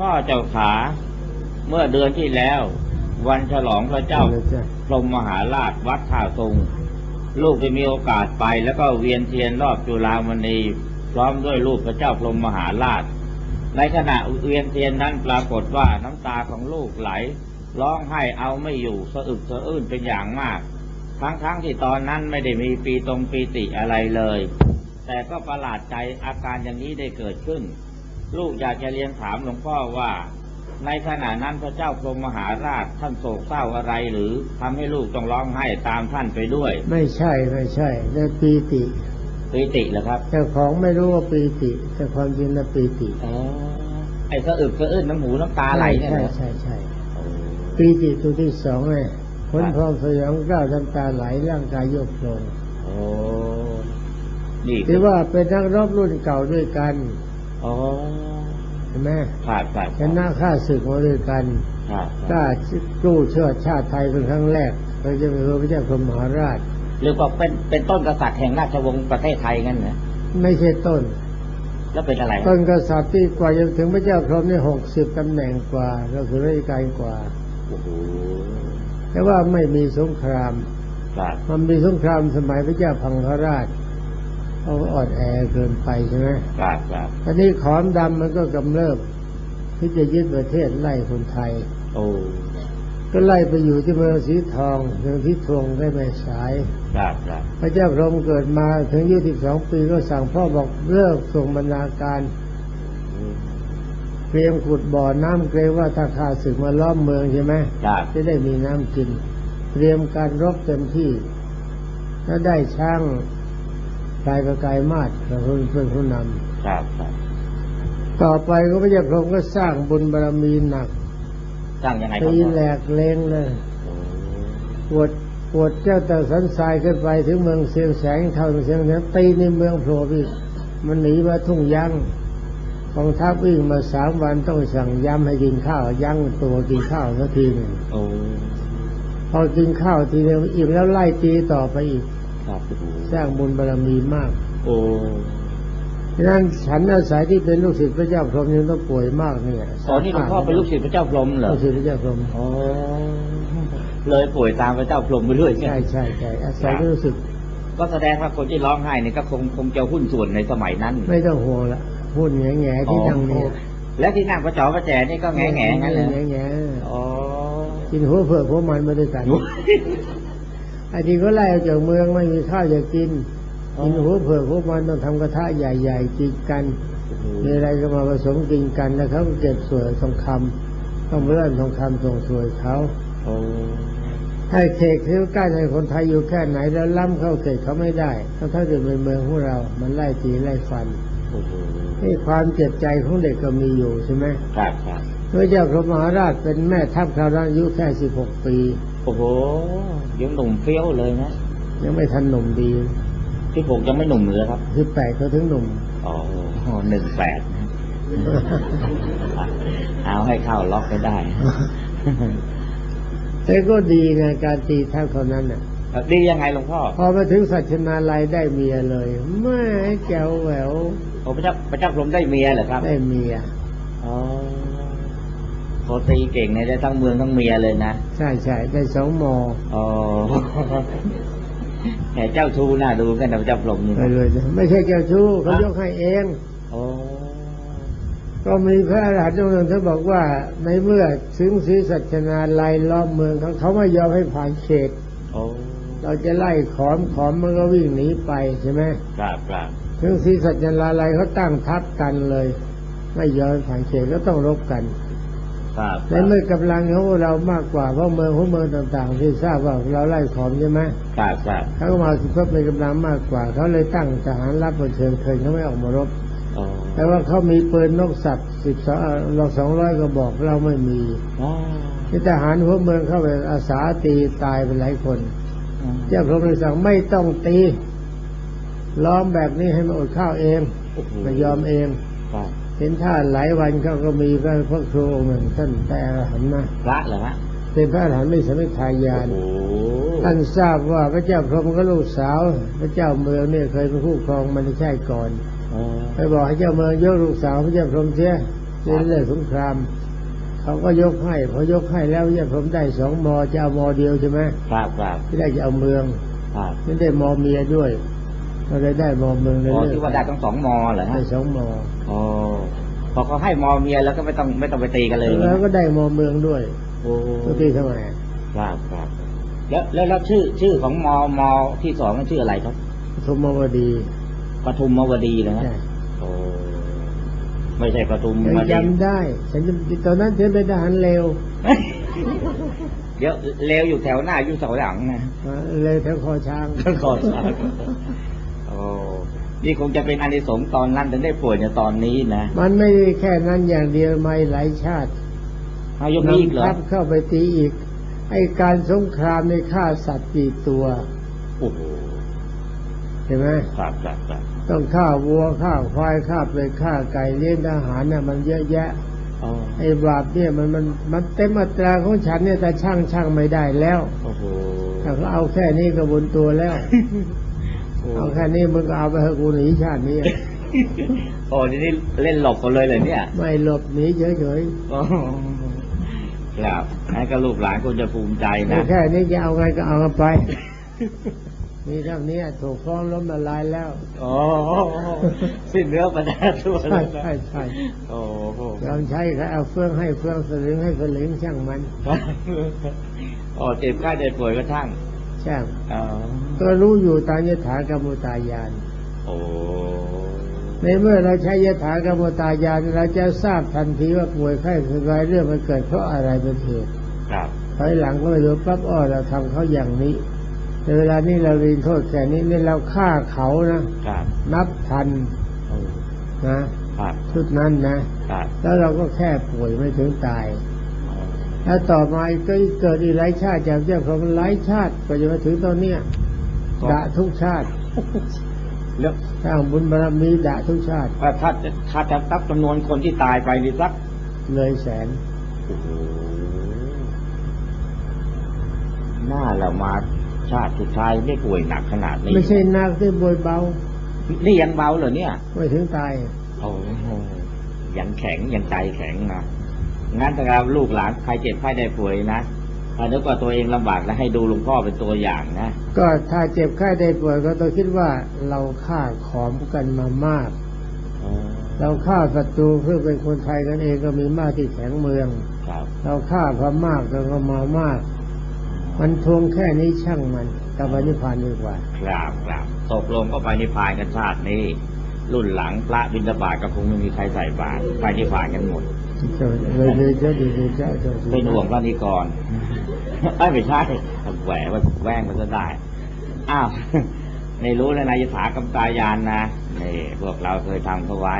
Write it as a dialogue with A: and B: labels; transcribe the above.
A: พ่อเจ้าขา เมื่อเดือนที่แล้ว วันฉลองพระเจ้า
B: เลยจ้ะ
A: พรหมมหาราชวัดท่าทรงลูกได้มีโอกาสไปแล้วก็เวียนเทียนรอบจุฬามณี พร้อมด้วยรูปพระเจ้าพรหมมหาราช ในขณะเวียนเทียนนั้นปรากฏว่าน้ำตาของลูกไหล ร้องไห้เอาไม่อยู่สะอึกสะอื้นเป็นอย่างมาก ทั้งๆทที่ตอนนั้นไม่ได้มีปีตรงปีติอะไรเลย แต่ก็ประหลาดใจอาการอย่างนี้ได้เกิดขึ้น ลูกอยากจะเรียนถามหลวงพ่อว่า ในขณะนั้นพระเจ้าพรหมมหาราชท่านโศกเศร้าอะไรหรือทำให้ลูกต้องร้องไห้ตามท่านไปด้วย
B: ไม่ใช่ไม่ใช่ได้ปีติ
A: ปีติเหรอครับ
B: เจ้าของไม่รู้ว่าปีติ แต่ความจริงนะปีติ
A: อ๋อไอ้สะอึกสะอื้นน้ำหูน้ำตาไหลเนี่ย
B: ใช่
A: เหรอ
B: ใช่ใช่ปีติตัวที่สองไงผลพร้อมสยองกล้าวน้ำตาไหลร่างกายโยกโครง
A: โอ้นี่
B: ถือว่าเป็นนักรบรุ่นเก่าด้วยกัน
A: อ๋อ
B: เห็นไหม
A: ขาดขาด
B: ชนะข้าศึกมาด้วยกัน
A: ขาด
B: กล้ากู้เชิดชาติไทยเป็นครั้งแรกเราจะเป็นพระเจ้าพรหมมหาราช
A: หรือว่าเป็นเป็นต้นกษัตริย์แห่งราชวงศ์ประเทศไทยงั้นเหรอ
B: ไม่ใช่ต้น
A: แล้วเป็นอะไร
B: ต้นกษัตริย์ที่กว่าจะถึงพระเจ้าพรหมนี่หกสิบตำแหน่งกว่าก็คือราชการกว่า
A: โอ้โห
B: แต่ว่าไม่มีสงคราม
A: ขาด
B: มันมีสงครามสมัยพระเจ้าพังคราช เขาอ่อนแอเกินไปใช่ไหม
A: ขาดขาด
B: ตอนนี้ขอมดำมันก็กำเริบที่จะยึดประเทศไล่คนไทย
A: โอ้
B: ก็ไล่ไปอยู่ที่เมืองสีทองเมืองที่ทวงได้ไม่สาย
A: ขาดขาด
B: พระเจ้าพรหมเกิดมาถึงยี่สิบสองปีก็สั่งพ่อบอกเลิกส่งบรรณาการเตรียมขุดบ่อน้ำเกรงว่าถ้าข้าศึกมาล้อมเมืองใช่ไหม
A: ขาด
B: จะได้มีน้ำกิน เตรียมการรบเต็มที่ ถ้าได้ช่าง กายประกายมาศเป็นผู้เป็นผู้น
A: ขาดขาดำ
B: ต่อไปก็พระเจ้าพรหมก็สร้างบุญบารมีหนัก
A: สร้างยังไงครับ
B: ตีแหลกเลงเลย
A: โอ้
B: ปวดปวดเจ้าแต่สันทรายขึ้นไปถึงเมืองเสียงแสงเท่าเสียงแสงตีในเมืองโผล่พี่มันหนีมาทุ่งยังกองทัพวิ่งมาสามวันต้องสั่งย้ำให้กินข้าว ยั้งตัวกินข้าวสักทีหนึ่ง
A: โอ้
B: พอกินข้าวทีเดียวอิ่มแล้วไล่ตีต่อไปอีก
A: ขาดโอ้โห
B: สร้างบุญบารมีมาก
A: โอ้
B: ฉะนั้นฉันอาศัยที่เป็นลูกศิษย์พระเจ้าพรหมยังต้องป่วยมากเนี่ย
A: ตอนนี้หลวงพ่อเป็นลูกศิษย์พระเจ้าพรหมเหรอ
B: ลูกศิษย์พระเจ้าพรหม
A: โอ้เลยป่วยตามพระเจ้าพรหมไปด้วย
B: ใช่ใช่ใช่อาศัยรู้สึก
A: ก็แสดงว่าคนที่ร้องไห้นี่ก็คงคงจะหุ้นส่วนในสมัยนั้น
B: ไม่ต้องห่วงละพูดแง่แง่ๆที่นั่งเนี่ย
A: และที่นั่งพระจอพระแจนี่ก็แง่แง่ๆงั้นเลย
B: แง่แง่
A: อ๋อ
B: ๆกินหัวเผือกหัวมันมาด้วยกัน ไอ้ที่เขาไล่ออกจากเมืองไม่มีข้าวจะกินกินหัวเผือกหัวมันต้องทำกระทะใหญ่ๆกินกันมีอะไรก็มาผสมกินกันแล้วเขาก็เก็บสวยทองคำต้องเลื่อนทองคำส่งสวยเขา
A: โอ้
B: ให้เขตที่ใกล้ในคนไทยอยู่แค่ไหนแล้วล้ำเข้าเขตเขาไม่ได้เขาถ้าเกิดเป็นเมืองของเรา มันไล่ตีไล่ฟัน
A: โอ้โห
B: นี่ความเจ็บใจของเด็กก็มีอยู่ใช่ไหม
A: ครับครับ
B: พระเจ้าพระมหาราชเป็นแม่ทัพคราวนั้นอายุแค่สิบหกปี
A: โอ้โหยังหนุ่มเฟี้ยวเลยนะ
B: ยังไม่ทันหนุ่มดี
A: ที่ผมยังไม่หนุ่มเลยครับ
B: สิบแปดเขาถึงหนุ่ม
A: อ๋อหนึ่งแปดนะเอาให้เข้าล็อกไปได้
B: แต่ก็ดีไงการตีทัพเขานั้นน่ะ
A: ดียังไงหลวงพ่อ
B: พอมาถึงสัชนาลัยได้เมียเลยแม่แจ๋วแหวว
A: โอ้พระเจ้าพระเจ้าพรหมได้เมียเหรอครับ
B: ได้เมีย
A: อ๋อ โคตีเก่งเนี่ยได้ทั้งเมืองทั้งเมียเลยนะ
B: ใช่ใช่ได้สองมอ
A: อ๋อแต่เจ้าชู้น่าดูกันนะพระเจ้าพรหมนี่
B: ไปเลยนะไม่ใช่แก้วชู้เขายกให้เอง
A: โอ้
B: ก็มีพระอรหันต์องค์หนึ่งท่านบอกว่าในเมื่อถึงศรีสัชนาลัยล้อมเมืองเขาเขาไม่ยอมให้ผ่านเขต
A: โอ้
B: เราจะไล่ขอมขอมมันก็วิ่งหนีไปใช่ไหม
A: ครับครับ
B: ถึงศรีสัชนาลัยเขาตั้งทัพกันเลย ไม่ยอมให้ผ่านเขตก็ต้องรบกัน
A: ครับ
B: ในเมื่อกำลังของเรามากกว่าเพราะเมืองของเมืองต่างๆ ที่ทราบว่าเราไล่ขอมใช่ไหม
A: ครับครับ
B: เขาก็มาสิเพมีกำลังมากกว่า เขาเลยตั้งทหารรับมาเชิญเคินเขาไม่ออกมารบ
A: โอ้
B: แต่ว่าเขามีปืนนกสัตว์สิบสองเราสองร้อยก็บอกเราไม่มี
A: อ๋อ
B: ที่ทหารหัวเมืองเข้าไปอาสาตีตายไปหลายคน เจ้าพรหมเลยสั่งไม่ต้องตีล้อมแบบนี้ให้มันอดข้าวเอง
A: โอ้โห
B: ไม่ยอมเอง
A: ครับ
B: เห็นท่าหลายวันเขาก็มีพระพระครูองค์หนึ่งท่านแต่อรหันต์นะ
A: พระเหรอฮะ
B: เป็นพระอรหันต์ไม่สมิทายาน
A: โอ้
B: ท่านทราบว่าพระเจ้าพรหมก็ลูกสาว พระเจ้าเมืองเนี่ยเคยเป็นคู่ครองมันใช่ก่อน
A: อ๋อ
B: ไปบอกให้เจ้าเมืองยกลูกสาวพระเจ้าพรหมเสียเป็นเรื่องสงครามเขาก็ยกให้พอยกให้แล้วเนี่ยผมได้สองมอจะเอามอเดียวใช่ไหม
A: ครับครับ
B: ที่ได้จะเอาเมือง
A: ครับ
B: ไม่ได้มอเมียด้วย ก็เลยได้มอเมืองเลย
A: อ๋อ
B: เลิ
A: ที่
B: ก
A: ว่าได้ทั้งสองมอเหรอฮะ
B: ได้สองมอ
A: อ๋อพอเขาให้มอเมียแล้วก็ไม่ต้องไม่ต้องไปตีกันเลย
B: แล้วก็ได้มอเมืองด้วย
A: โอ้
B: ตัวที่ทำไม
A: ครับครับแล้วแล้วแล้วชื่อชื่อของมอมอที่สองนั่นชื่ออะไรครับ
B: ปทุมมาวดี
A: ปทุมมวดีนะฮะ
B: ใช่
A: โอ้ไม่ใช่ปทุม
B: ยัง
A: มวดี
B: จำได้ฉันจะตอนนั้นฉันเป็นทหารเร็ว
A: เดี๋ยวเลวอยู่แถวหน้าอยู่แถวหลังนะ
B: อ่าเลยแถวคอช้าง
A: ขอทราบโอ้ นี่คงจะเป็นอานิสงส์ตอนนั้นถึงได้ป่วยในตอนนี้นะ
B: มันไม่ได้แค่นั้นอย่างเดียวไม่หลายชาติ
A: เอายกนี้อีกเหรอ
B: นำทัพเข้าไปตีอีก ไอการสงครามในฆ่าสัตว์กี่ตัว
A: โอ้โห
B: เห็นไหม
A: ครับครับครับ
B: ต้องฆ่าวัวฆ่าควายฆ่าเป็ดฆ่าไก่เลี้ยงทหารน่ะมันเยอะแยะ
A: อ๋อ
B: ไอ้บาปเนี่ยมันมันมันเต็มอัตราของฉันเนี่ยแต่ช่างช่างไม่ได้แล้ว
A: โอ้โห
B: ถ้าเขาเอาแค่นี้ก็บนตัวแล้ว เอาแค่นี้มึงก็เอาไปให้กูหนีชาตินี้
A: โอ้นี่นี่เล่นหลบกันเลยเลยเนี่ย
B: ไม่หลบหนีเฉย
A: โอ้ครับนั่นก็ลูกหลานควรจะภูมิใจ
B: ๆ
A: นะ
B: แค่นี้จะเอาไงก็เอากันไปมีเท่านี้ถูกฟ้องล้มละลายแล้ว
A: โอ้สิ้นเนื้อประดาตัวเล
B: ใช่
A: ยนะ
B: ใช่ใช่
A: โอ้โห
B: ยอมใช้ก็เอาเฟืองให้เฟืองสลึงให้สลึงช่างมัน
A: โอ้เจ็บไข้ได้ป่วยก็ช่าง
B: ช่าง
A: อ๋อ
B: ก็รู้อยู่ตามยถากรรมุตายาน
A: โอ้
B: ในเมื่อเราใช้ยถากรรมุตายานเราจะทราบทันทีว่าป่วยไข้สบายเรื่องมันเกิดเพราะอะไรเป็นเหตุ
A: ครับ
B: ถอยหลังก็ไปดูปั๊บอ้อเราทำเขาอย่างนี้แต่เวลานี้เราเรียนโทษแค่นี้นี่เราฆ่าเขานะ
A: ครับ
B: นับพัน
A: โอ้
B: นะครับชุดนั้นนะ
A: ครับ
B: แล้วเราก็แค่ป่วยไม่ถึงตาย แล้วต่อมาก็เกิดอีกหลายชาติจากเจ้าของหลายชาติก็จะมาถึงตอนเนี้ยด่าทุกชาติ
A: แล้ว
B: สร้างบุญบารมีด่าทุกชาติ
A: ถ้าถ้าถ้าจะนับจำนวนคนที่ตายไปนี่สัก
B: เลยแสน
A: โอ้โหหน้าเรามาชาติสุดท้ายไม่ป่วยหนักขนาดนี้
B: ไม่ใช่นักที่บวยเบา
A: นี่ยังเบาเหรอเนี่ย
B: ไม่ถึงตาย
A: โอ้โหยังแข็งยังใจแข็งนะ งั้นถ้าเราลูกหลานใครเจ็บไข้ได้ป่วยนะถ้านึกว่าตัวเองลำบากแล้วให้ดูหลวงพ่อเป็นตัวอย่างนะ
B: ก็ถ้าเจ็บไข้ได้ป่วยก็ต้องคิดว่าเราฆ่าขอมกันมามาก เราฆ่าศัตรูเพื่อเป็นคนไทยกันเองก็มีมากที่แข็งเมือง
A: ครับ
B: เราฆ่าพม่ากเราก็มามาก มันทวงแค่นี้ช่างมันกลับไปนิพพานดีกว่า
A: ครับครับตกลงก็ไปนิพพานกันชาตินี้ รุ่นหลังพระบิณฑบาตก็คงไม่มีใครใส่บาตรไปนิพพานกันหมด
B: เลยเลยเจ้าดีเลยเจ้าเจ้า
A: เป็นห่วงพระนิกรเอ้ไม่ใช่แหวะแว่งมันจะได้ อ้าวไม่รู้เลยนายถากรรมตายานนะนี่พวกเราเคยทำเขาไว้